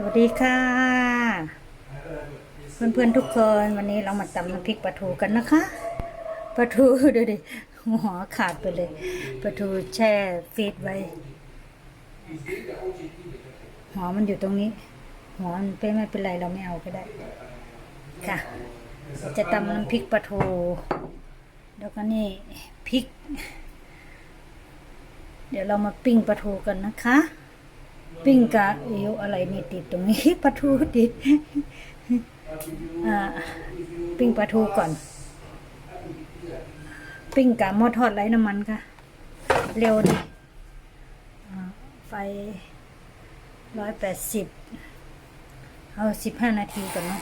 สวัสดีค่ะ เพื่อนๆทุกคนวันนี้เรามาตำน้ำพริกปลาทูกันนะคะปลาทูดูดิหัวขาดไปเลยปลาทูแช่ฟีดไว้หัวมันอยู่ตรงนี้หัวมันเป็นไม่เป็นไรเราไม่เอาก็ได้ ค่ะ จะตำน้ำพริกปลาทูแล้วก็นี่พริก เดี๋ยวเรามาปิ้งปลาทูกันนะคะ ปิ้งกะเอวอะไรนี่ติดตรงนี้ปลาทูติดอ่าปิ้งปลาทูก่อน ปิ้งกะหม้อทอดไร้น้ำมันค่ะ เร็วดีอ่าไฟร้อยแปดสิบเอาสิบห้านาทีก่อนเนาะ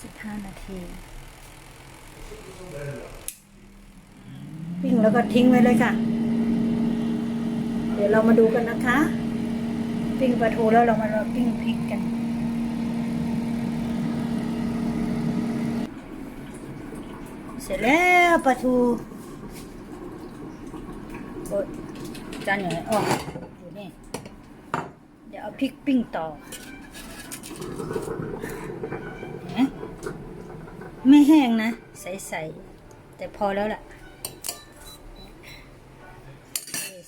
สิบห้านาที ปิ้งแล้วก็ทิ้งไว้เลยค่ะ ดี๋ยวเรามาดูกันนะคะ ปิ้งปลาทูแล้วเรามาเราปิ้งพริกกัน เสร็จแล้วปลาทูโอ๊ยจานอยู่ไหนอ๋ออยู่นี่ เดี๋ยวเอาพริกปิ้งต่อนไหมไม่แห้งนะ ใสๆแต่พอแล้วล่ะ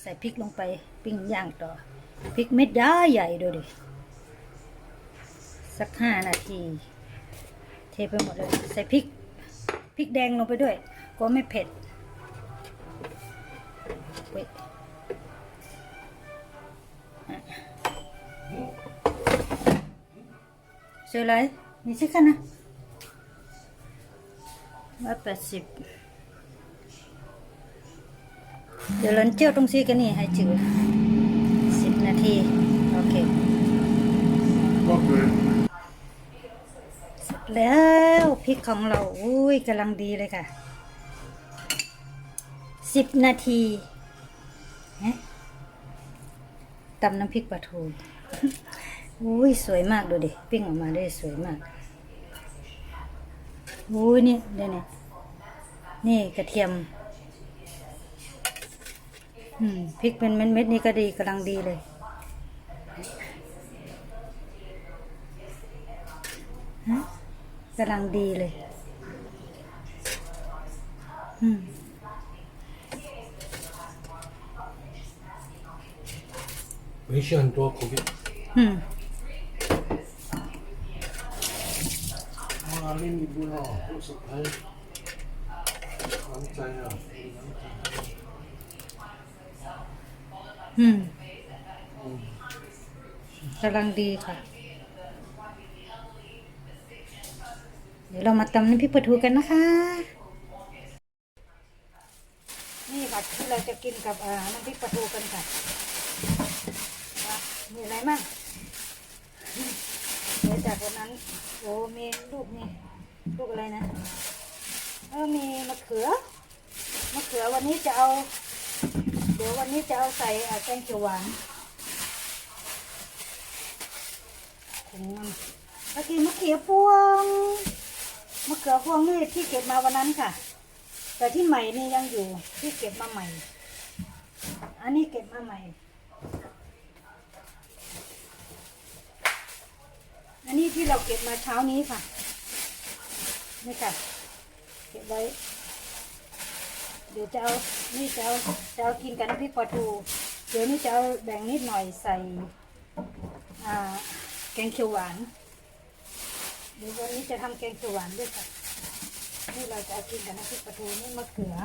ใส่พริกลงไปปิ้งย่างต่อพริกเม็ดย้าใหญ่ดูดิสักห้านาที เทไปหมดเลย ใส่พริกพริกแดงลงไปด้วยกลัวไม่เผ็ดเว้ยเจออะไรมีชิคกันนะร้อยแปดสิบ เดี๋ยวเราเจียวตรงซีกันนี่ให้จืดสิบนาที โอเค Okay. เสร็จแล้วพริกของเรา อุ้ยกำลังดีเลยค่ะสิบนาทีเอ๊ะตำน้ำพริกปลาทูอุ้ยสวยมากดูดิ ปิ้งออกมาได้สวยมากอุ้ยนี่เดี๋ยวนี่นี่กระเทียมอืม พริกเป็นเม็ดๆนี่ก็ดีกำลังดีเลยฮะกำลังดีเลย อืม 没事很多口味。 อืม 哇，面米不孬，都是哎，难摘啊， อืมกำลังดีค่ะ เดี๋ยวเรามาตำน้ำพริกปลาทูกันนะคะ นี่ค่ะที่เราจะกินกับเอ่อน้ำพริกปลาทูกันค่ะมีอะไรมั่งเดี๋ยวจากวันนั้นโอ้มีลูกนี่ลูกอะไรนะเออมีมะเขือมะเขือวันนี้จะเอา ดี๋ยววันนี้จะเอาใส่แกงเขียวหวานถุงมันเมื่อกี้มะเขือพวงมะเขือพวงนี่ที่เก็บมาวันนั้นค่ะ แต่ที่ใหม่นี่ยังอยู่ที่เก็บมาใหม่ อันนี้เก็บมาใหม่ อันนี้ที่เราเก็บมาเช้านี้ค่ะนี่ค่ะเก็บไว้ เดี๋ยวจะเอา นี่จะเอาจะเอากินกับน้ำพริกปลาทู เดี๋ยวนี้จะเอาแบ่งนิดหน่อยใส่แกงเขียวหวาน เดี๋ยววันนี้จะทำแกงเขียวหวานด้วยค่ะ นี่เราจะเอากินกับน้ำพริกปลาทูนี่มะเขือ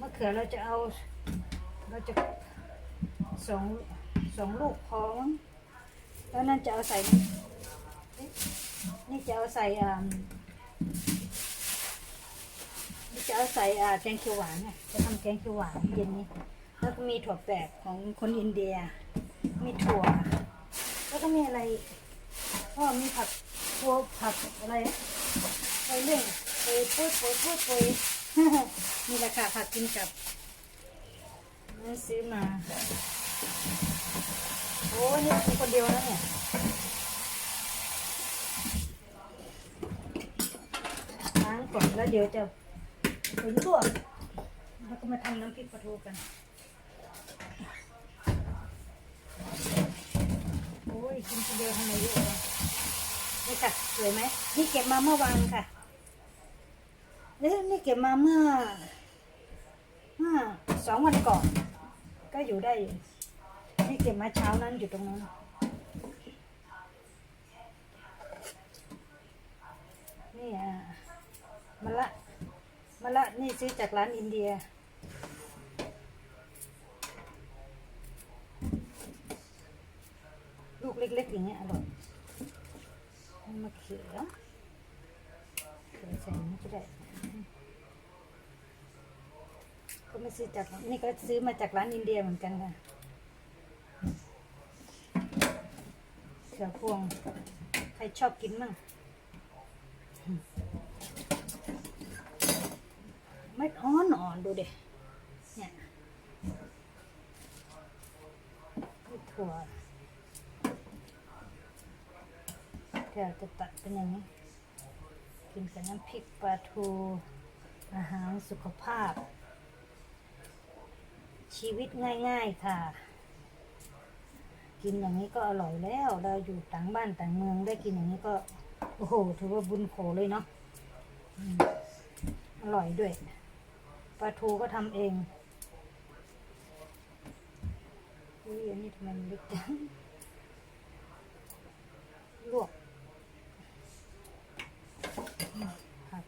มะเขือเราจะเอา เราจะสองสองลูกพอมแล้วนั่นจะเอาใส่ นี่จะเอาใส่อ่า จะเอาใส่อ่าแกงเขียวหวานเนี่ยจะทำแกงเขียวหวานเย็นนี้ แล้วก็มีถั่วแปบของคนอินเดีย มีถั่ว แล้วก็มีอะไรก็มีผักตัวผักอะไรไปเรื่องไปพูดไปพูดไปมีราคาผักกินกับนั่นซื้อมาโอ้นี่มีคนเดียวแล้วเนี่ยล้างก่อนแล้วเดี๋ยวจะ ถึงลวกแล้วก็มาทำน้ำพริกปลาทูกัน โอ้ยกินคนเดียวทำไมเยอะจังนี่ค่ะสวยไหมนี่เก็บมาเมื่อวานค่ะนี่นี่เก็บมาเมื่อสองวันก่อน ก็อยู่ได้ นี่เก็บมาเช้านั้นอยู่ตรงนั้นนี่อะมาละ มะละนี่ซื้อจากร้านอินเดีย ลูกเล็กๆอย่างเงี้ยอร่อยมะเขือใส่นี่ก็ได้ก็ไม่ซื้อจากนี่ก็ซื้อมาจากร้านอินเดียเหมือนกันค่ะเขือพวง ใครชอบกินมั่ง เม็ดอ่อนอ่อนดูเด็เนี่ยถั่วเดี๋ยวจะตัดเป็นอย่างนี้ กินกับน้ำพริกปลาทู อาหารสุขภาพ ชีวิตง่ายๆค่ะ กินอย่างนี้ก็อร่อยแล้ว เราอยู่ต่างบ้านต่างเมืองได้กินอย่างนี้ก็ โอ้โห ถือว่าบุญโขเลยเนาะอร่อยด้วย ปลาทูก็ทำเองอุ้ยอันนี้ทำไมมันเล็กจังลวกครับ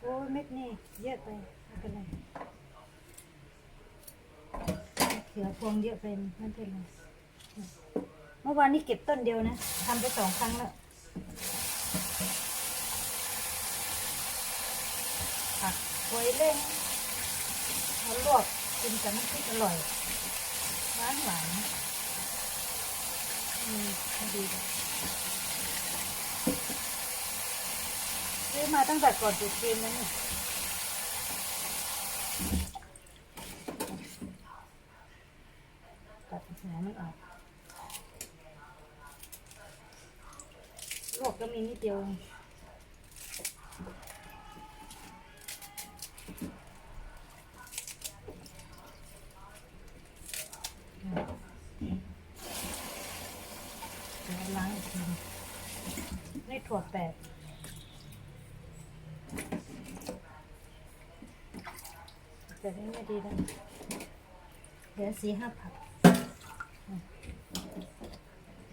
โอ้ยเม็ดนี่เยอะไปไม่เป็นไรเขือพวงเยอะไปไม่เป็นไรเมื่อวานนี้เก็บต้นเดียวนะทำไปสองครั้งแล้วผักไว้เล่ง ลวกกินกับน้ำพริกอร่อยหวานหวานอืมดีซื้อมาตั้งแต่ก่อนจุดจีนแล้วนี่ตัดหัวมันออกลวกก็มีนิดเดียวเอง เดี๋ยวล้างอีกทีได้ ถั่วแปดแต่นี่ไม่ดีแล้วเดี๋ยวสีห้าผัก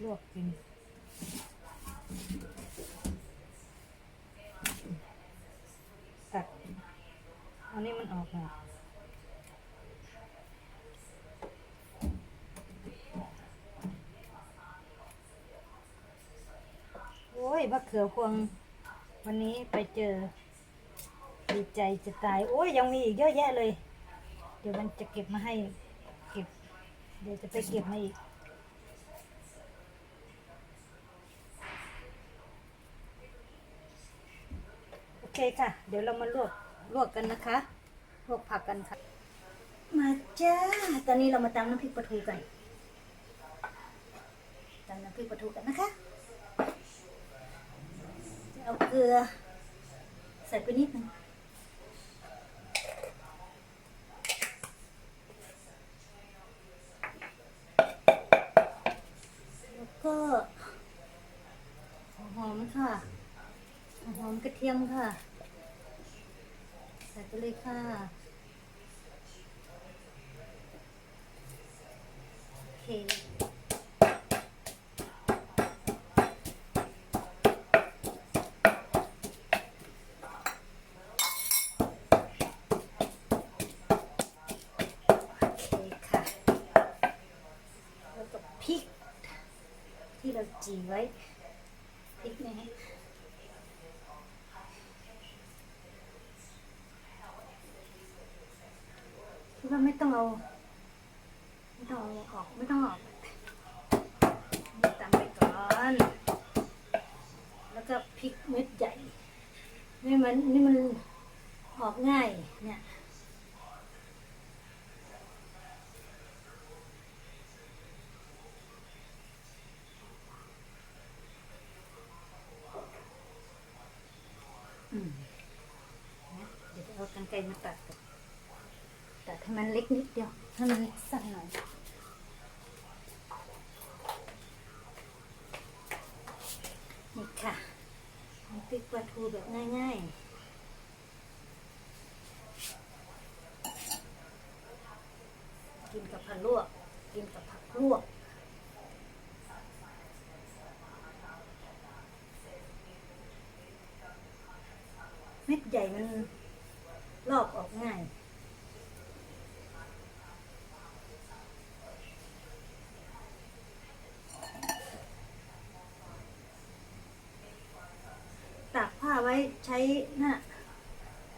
ลวกกินตัดอานี่มันออกหน่อย โอ้ย มะเขือพวง วันนี้ไปเจอดีใจจะตาย โอ้ยยังมีอีกเยอะแยะเลย เดี๋ยวมันจะเก็บมาให้ เก็บ เดี๋ยวจะไปเก็บมาอีกโอเคค่ะ เดี๋ยวเรามาลวกลวกกันนะคะลวกผักกันค่ะ มาจ้า ตอนนี้เรามาตำน้ำพริกปลาทูกันตำน้ำพริกปลาทูกันนะคะ เอาเกลือ ใส่ไปนิดนึงแล้วก็หอมค่ะหัวหอมกระเทียมค่ะ ใส่ไปเลยค่ะโอเค จีไว้พริกนะฮะคิดว่าไม่ต้องเอาไม่ต้องเอาออกไม่ต้องออกนี่ตามไปก่อน แล้วก็พริกเม็ดใหญ่นี่มันนี่มันออกง่าย เนี่ย อืมนะเดี๋ยวจะเอากรรไกรมาตัดก่อนตัด ให้มันเล็กนิดเดียว ให้มันสั้นหน่อยนี่ค่ะริกปลาทูแบบง่ายๆกินกับผักลวก กินกับผักลวก เม็ดใหญ่มันลอกออกง่าย ตากผ้าไว้ ใช้น่ะ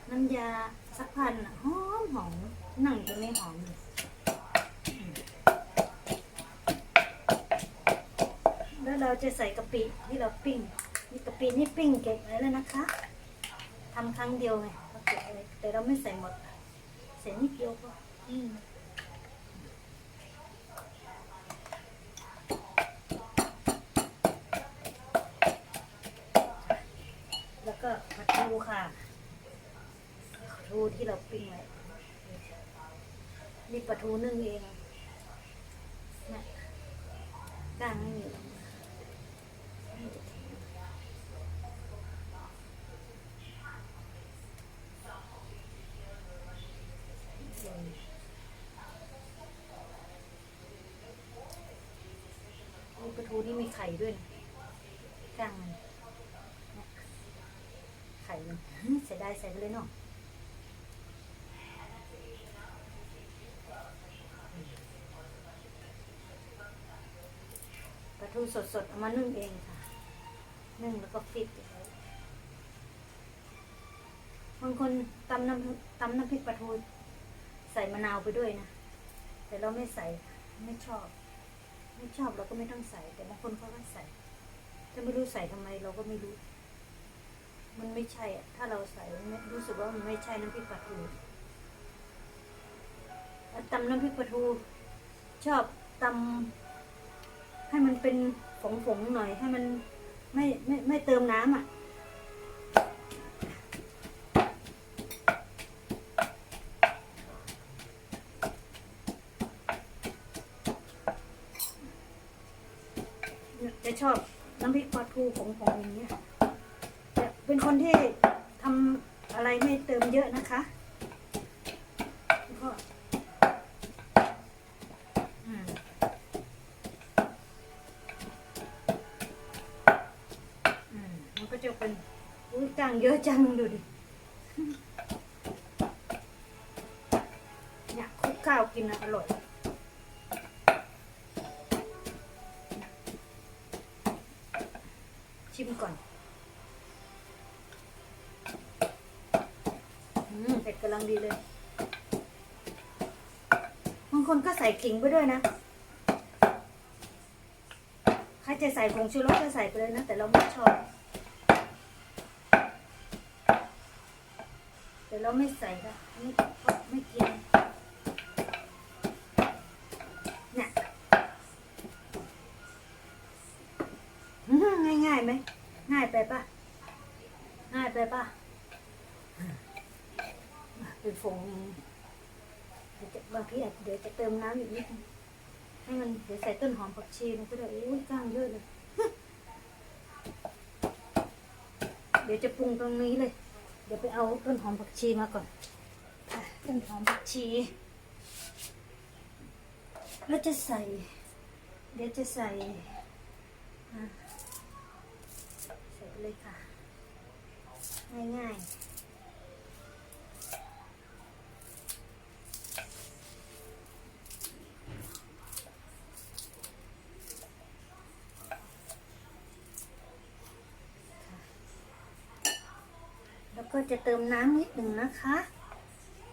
น้ำยาซักผ้าน่ะหอมหอมหนั่งตรงนี้หอมเลยแล้วเราจะใส่กะปิที่เราปิ้งนี่กะปินี่ปิ้งเก็บไว้แล้วนะคะทำครั้งเดียวไงเราเก็บไว้แต่เราไม่ใส่หมดใส่นิดเดียวก็อืม แล้วก็ปลาทูค่ะทูที่เราปิ้งไว้นี่ปลาทูนึ่งเองนะก้างไม่มีหรอกนี่มีปลาทูนี่มีไข่ด้วยนะก้างมันนะไข่มัน เสียดายใส่ไปเลยเนาะปลาทูสดๆเอามานึ่งเองค่ะ นึ่งแล้วก็ฟิตบางคนตำน้ำตำน้ำพริกปลาทูใส่มะนาวไปด้วยนะ แต่เราไม่ใส่ไม่ชอบ ไม่ชอบเราก็ไม่ต้องใส่ แต่บางคนเขาก็ใส่ ถ้าไม่รู้ใส่ทำไมเราก็ไม่รู้ มันไม่ใช่อะถ้าเราใส่รู้สึกว่ามันไม่ใช่น้ำพริกปลาทูตำน้ำพริกปลาทู ชอบตำให้มันเป็นฝงๆหน่อยให้มันไม่ไม่ไม่เติมน้ำอะจะชอบน้ำพริกปลาทูผงๆอย่างเงี้ย คนที่ทำอะไรไม่เติมเยอะนะคะก็อืมมันก็จะเป็นอุ้ยจังเยอะจังดูดิเนี่ยคลุกข้าวกินอร่อย ลังดีเลย บางคนก็ใส่ขิงไปด้วยนะ ใครจะใส่ผงชูรสก็ใส่ไปเลยนะ แต่เราไม่ชอบ แต่เราไม่ใส่ค่ะไม่ไม่กิน เป็นฝงอย่างเดี๋ยวจะบางทีอาจเดี๋ยวจะเติมน้ำอีกนิดนึงให้มันเดี๋ยวใส่ต้นหอมผักชีมันก็ได้อุ้ยก้างเยอะเลย เดี๋ยวจะปรุงตรงนี้เลย เดี๋ยวไปเอาต้นหอมผักชีมาก่อนต้นหอมผักชีแล้วจะใส่ เดี๋ยวจะใส่ใส่ไปเลยค่ะ ง่ายๆ ก็จะเติมน้ำนิดหนึ่งนะคะ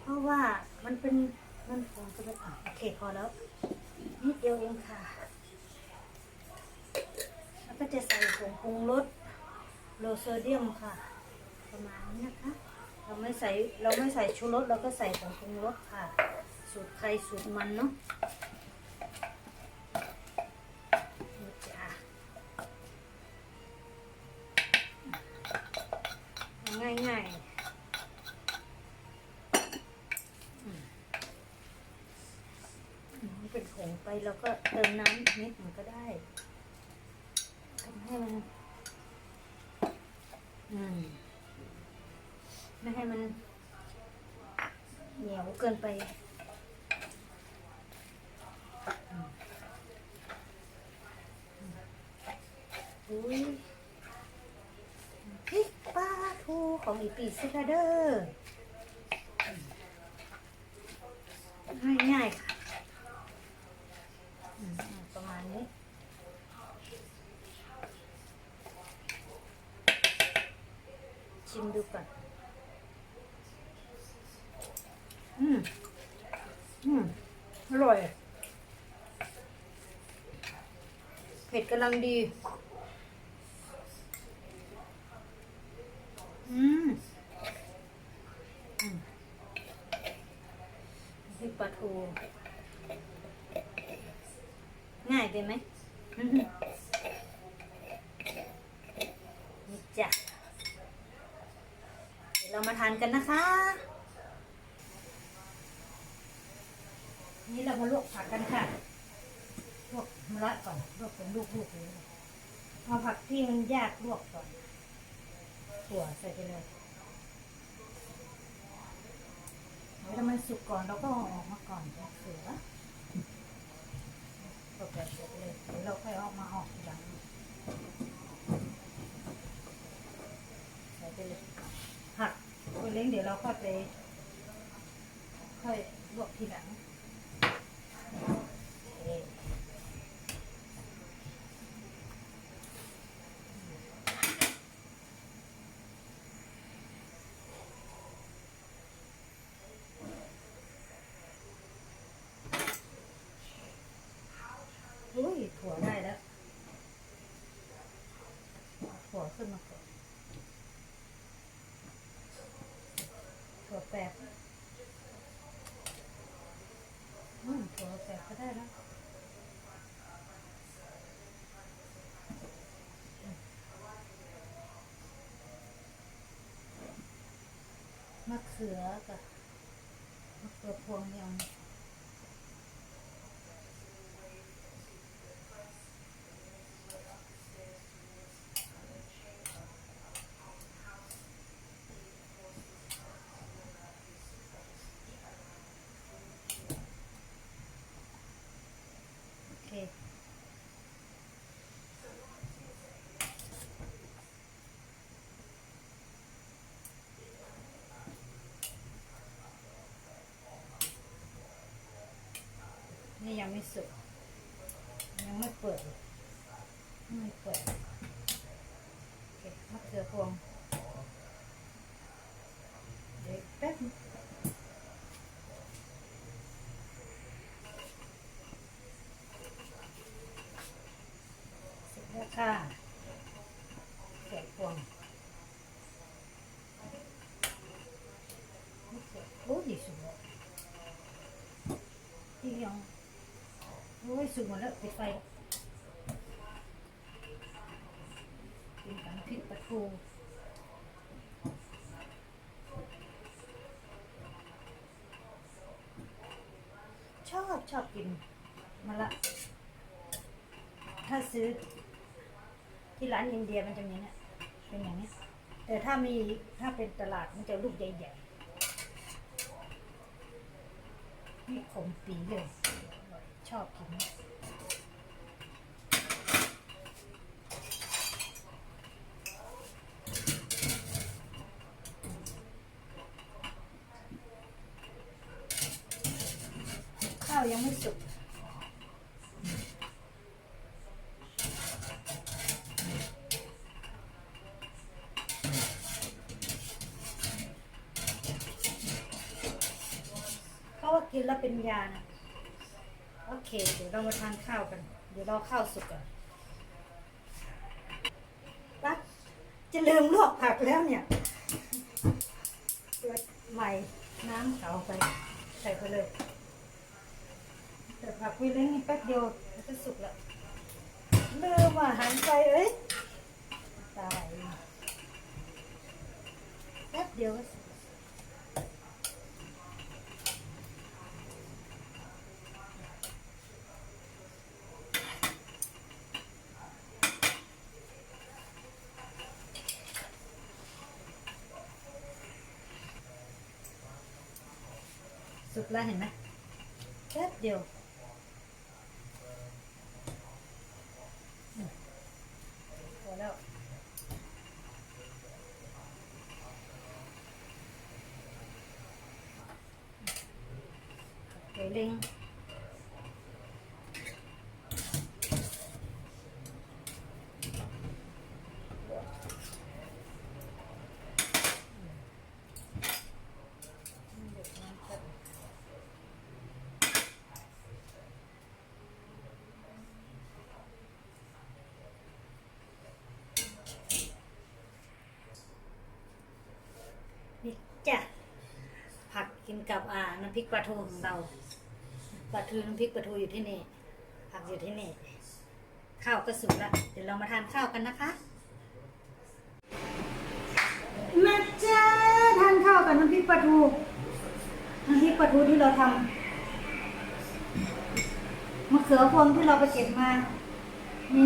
เพราะว่ามันเป็นมันผงก็เลยอะโอเคพอแล้ว นิดเดียวเองค่ะ แล้วก็จะใส่ผงปรุงรสโลโซเดียมค่ะ ประมาณนี้นะคะ เราไม่ใส่เราไม่ใส่ชูรสเราก็ใส่ผงปรุงรสค่ะ สูตรใครสูตรมันเนาะนี่จ้ะ ง่ายๆอืมมันเป็นผงไปแล้วก็เติมน้ำอีกนิดมันก็ ได้ทำให้มันอืมไม่ให้มัน เหนียวเกินไปอุ้ยพริกปลาทูของอีปีซิกาเดอร์ง่ายๆค่ะอืมประมาณนี้ ชิมดูก่อน อืม อืม อร่อย เผ็ด กำลังดีอืมอืมพริกปลาทูง่ายไปไหมอืมนี่จ้ะ เดี๋ยวเรามาทานกันนะคะ นี่เรามาลวกผักกันค่ะ ลวกมะระก่อน ลวกเป็นลูกๆเลยเอาผักที่มันยากลวกก่อนถั่วใส่ไปเลยเดี๋ยวถ้ามัน สุกก่อนเราก็เอาออกมาก่อนนะเสือตกแบบเสร็จเลยเดี๋ยวเราค่อยออกมาออกทีหลังใส่ไปเลยผักตัวเล้งเดี๋ยวเราค่อยไปค่อยลวกทีหลัง อุ้ยถั่วได้แล้วเอาถั่ว ขึ้นมาก่อนถั่วแปบอืมถั่วแปบก็ได้แล้วมะเขือกับมะเขือพวงยัง โอเค นี่ยังไม่สุก ยังไม่เปิดเลยไม่เปิดโอเคมะเขือพวง เดี๋ยวแป๊บนึง เสร็จแล้วค่ะเกิดพวงโอ้ยสุกแล้วที่ยังโอ้ย สุกหมดแล้วปิดไฟกินกันพริกปลาทูชอบชอบกินมะละ ถ้าซื้อ ที่ร้านอินเดียมันจะมีเนี่ยเป็นอย่างนี้ แต่ถ้ามีถ้าเป็นตลาดมันจะลูกใหญ่ๆนี่ขมปีเลย ชอบกินข้าวยังไม่สุก เขาว่า กินแล้วเป็นยานะโอเค เดี๋ยวเรามาทานข้าวกัน เดี๋ยวเราข้าวสุกก่อนปั๊บจะลืมลวกผักแล้วเนี่ยเปิดใหม่น้ำเก่าไป ใส่ไปเลยแต่ผักวิเล้งนี่แป๊บเดียวมันจะสุกล้วลืมอะหันไปเอ้ยตายแป๊บเดียวก็สุก กแล้วเห็นไหมแป๊บเดียวอืมพอแล้วไก่เล้ง นี่จ้ะผั กับอ่าน้ำพริกปลาทูของเราปลาทูน้ำพริกปลาทูอยู่ที่นี่ผักอยู่ที่นี่ ข้าวก็สุกแล้วเดี๋ยวเรามาทานข้าวกันนะคะมาจ้าทานข้าวกับน้ำพริกปลาทูน้ำพริกปลาทูที่เราทำมะเขือพวงที่เราไปเก็บมามี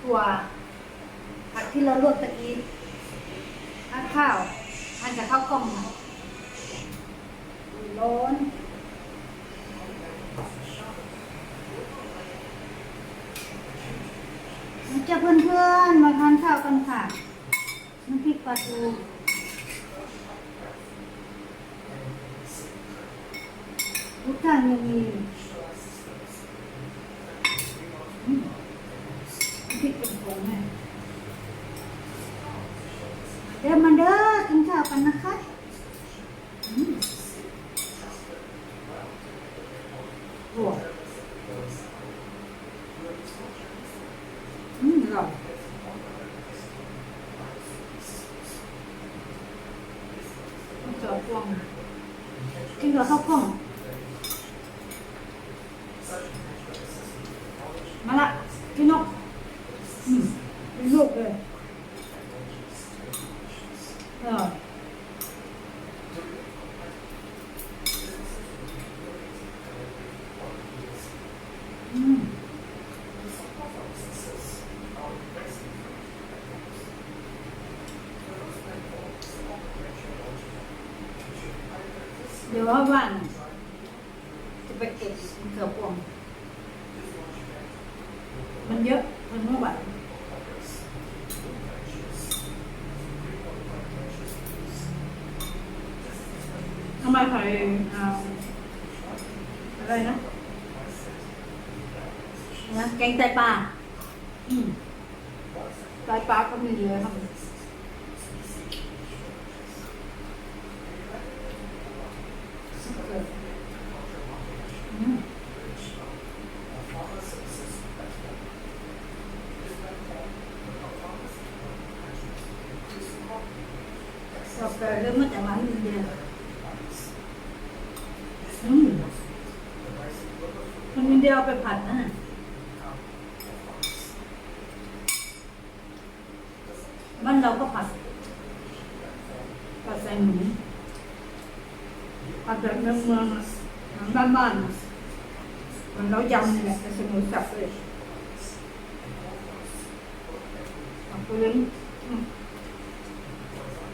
ถั่วผักที่เราลวกตะกี้ทานข้าวทานกับข้าวกล้องนะ ร้อนมาจ้าเพื่อนๆมาทานข้าวกันค่ะน้ำพริกปลาทูทุกท่านยังมีอืมน้ำพริกเป็นผงแม่ เดินมาเด้อกินข้าวกันนะคะอืมโอ้อืมอร่อยต้องจอดกล้องกินกับข้าวกล้อง มาละพี่นกอืมเป็นลูกเลยเอออืมเดี๋ยวว่าบ้านจะไปเก็บเกือบพวง มันเยอะ มันไม่ไหวทำไมใครเอาอะไรนะ นะแกงไตปลาอืมไตปลาก็มีเยอะครับอืม กาแฟเริ่มมาจากร้านอินเดียอืมคนอินเดียเอาไปผัดนะบ้านเราก็ผัดผัดใส่หมูผัดแบบเมืองเมืองๆอะหนังบ้านบ้านๆอะเหมันเรายำนี่แหละแต่ใส่หมูสับเลย ผัดไปเลยอืม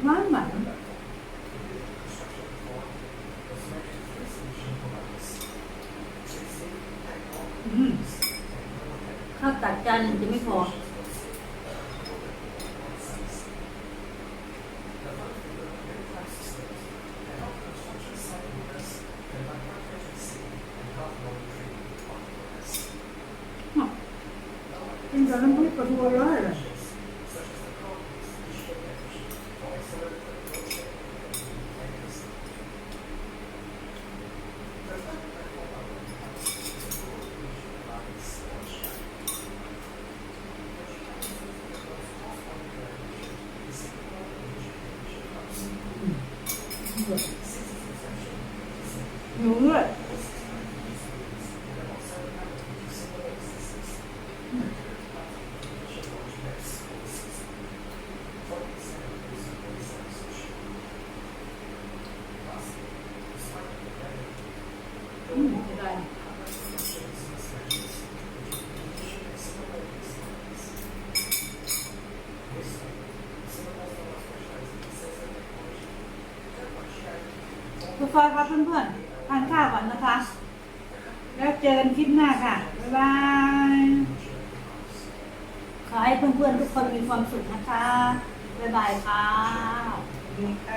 หวานหวานอืมข้าวตัดจานหนึ่งจะไม่พอ กินกับน้ำพริกปลาทูร้อยเลย หนูด้